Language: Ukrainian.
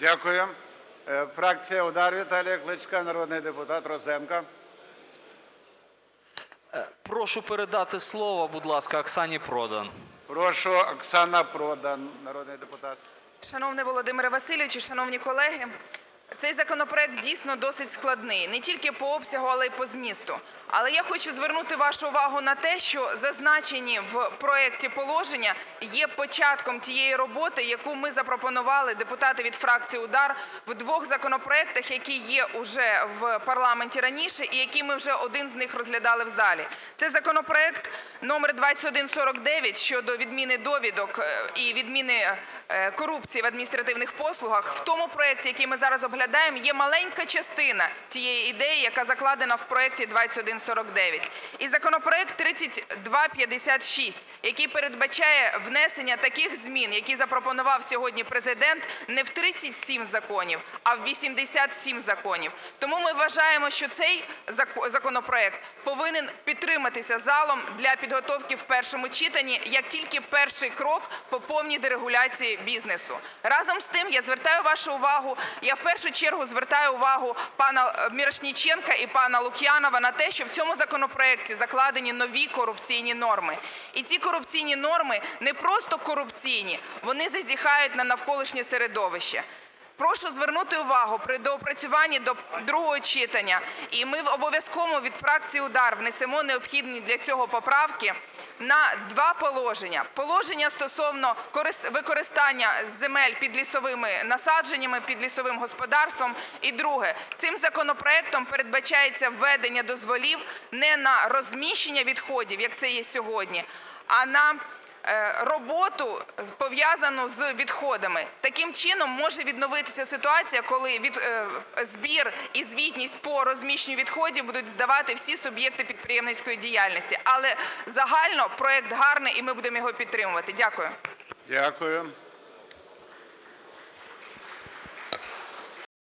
Дякую. Е, Фракція Удар Віталія Кличка, народний депутат Розенко. Е, Прошу передати слово, будь ласка, Оксані Продан. Прошу Оксана Продан, народний депутат. Шановний Володимире Васильовичу, шановні колеги, цей законопроект дійсно досить складний не тільки по обсягу, але й по змісту. Але я хочу звернути вашу увагу на те, що зазначені в проекті положення є початком тієї роботи, яку ми запропонували депутати від фракції УДАР в двох законопроектах, які є уже в парламенті раніше, і які ми вже один з них розглядали в залі. Це законопроект номер 2149 щодо відміни довідок е, і відміни е, корупції в адміністративних послугах. В тому проекті, який ми зараз оглядаємо, є маленька частина тієї ідеї, яка закладена в проекті 2149. І законопроект 3256, який передбачає внесення таких змін, які запропонував сьогодні Президент, не в 37 законів, а в 87 законів. Тому ми вважаємо, що цей зако- законопроект повинен підтриматися залом для підготовки в першому читанні як тільки перший крок по повній дерегуляції бізнесу. Разом з тим я звертаю вашу увагу, я в першу чергу звертаю увагу пана е, Мірошніченка і пана Лук'янова на те, що в цьому законопроекті закладені нові корупційні норми. І ці корупційні норми не просто корупційні, вони зазіхають на навколишнє середовище. Прошу звернути увагу при доопрацюванні до другого читання, і ми обов'язково від фракції УДАР внесемо необхідні для цього поправки на два положення. Положення стосовно корис- використання земель під лісовими насадженнями, під лісовим господарством. І друге, цим законопроектом передбачається введення дозволів не на розміщення відходів, як це є сьогодні, а на роботу пов'язану з відходами. Таким чином може відновитися ситуація, коли від, е, збір і звітність по розміщенню відходів будуть здавати всі суб'єкти підприємницької діяльності. Але загально проект гарний і ми будемо його підтримувати. Дякую. Дякую.